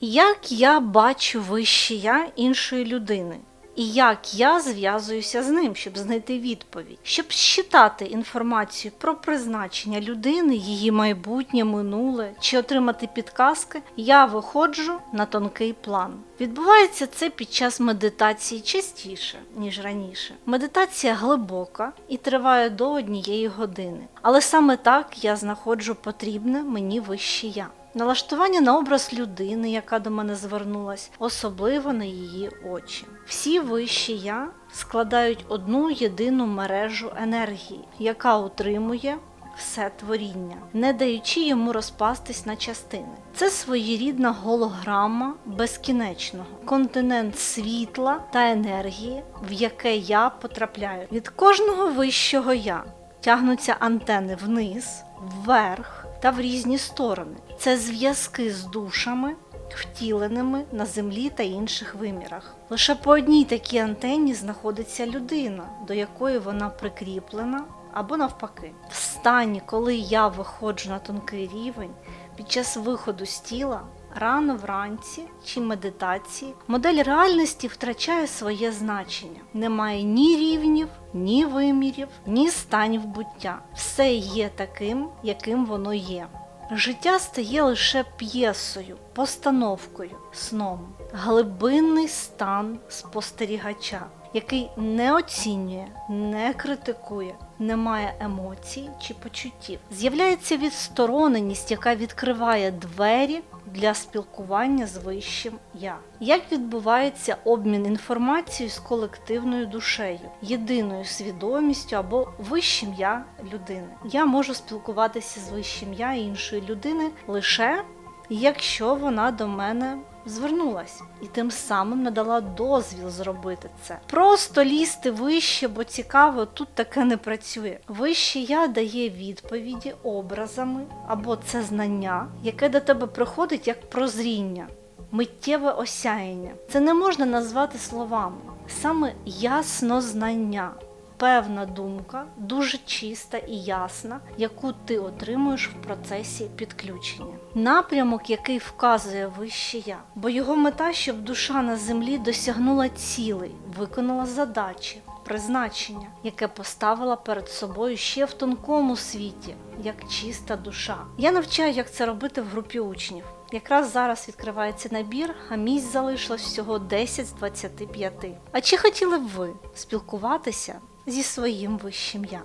Як я бачу вище я іншої людини? І як я зв'язуюся з ним, щоб знайти відповідь, щоб считати інформацію про призначення людини, її майбутнє, минуле чи отримати підказки, я виходжу на тонкий план. Відбувається це під час медитації частіше, ніж раніше. Медитація глибока і триває до однієї години. Але саме так я знаходжу потрібне мені вище я. Налаштування на образ людини, яка до мене звернулась, особливо на її очі. Всі вищі я складають одну єдину мережу енергії, яка утримує все творіння, не даючи йому розпастись на частини. Це своєрідна голограма безкінечного, континент світла та енергії, в яке я потрапляю. Від кожного вищого я тягнуться антени вниз, вверх та в різні сторони. Це зв'язки з душами, втіленими на землі та інших вимірах. Лише по одній такій антенні знаходиться людина, до якої вона прикріплена, або навпаки. В стані, коли я виходжу на тонкий рівень, під час виходу з тіла. Рано вранці чи медитації модель реальності втрачає своє значення. Немає ні рівнів, ні вимірів, ні станів буття. Все є таким, яким воно є. Життя стає лише п'єсою, постановкою, сном, глибинний стан спостерігача, який не оцінює, не критикує, не має емоцій чи почуттів. З'являється відстороненість, яка відкриває двері для спілкування з вищим я. Як відбувається обмін інформацією з колективною душею, єдиною свідомістю або вищим я людини? Я можу спілкуватися з вищим я іншої людини лише якщо вона до мене звернулась і тим самим надала дозвіл зробити це. Просто лізти вище, бо цікаво, тут таке не працює. Вище я дає відповіді образами або це знання, яке до тебе приходить як прозріння. Миттєве осяяння. Це не можна назвати словами. Саме ясно знання, певна думка, дуже чиста і ясна, яку ти отримуєш в процесі підключення. Напрямок, який вказує вище я, бо його мета, щоб душа на землі досягнула цілей, виконала задачі. Призначення, яке поставила перед собою ще в тонкому світі, як чиста душа. Я навчаю, як це робити в групі учнів. Якраз зараз відкривається набір, а місць залишилось всього 10 з 25. А чи хотіли б ви спілкуватися зі своїм вищим я?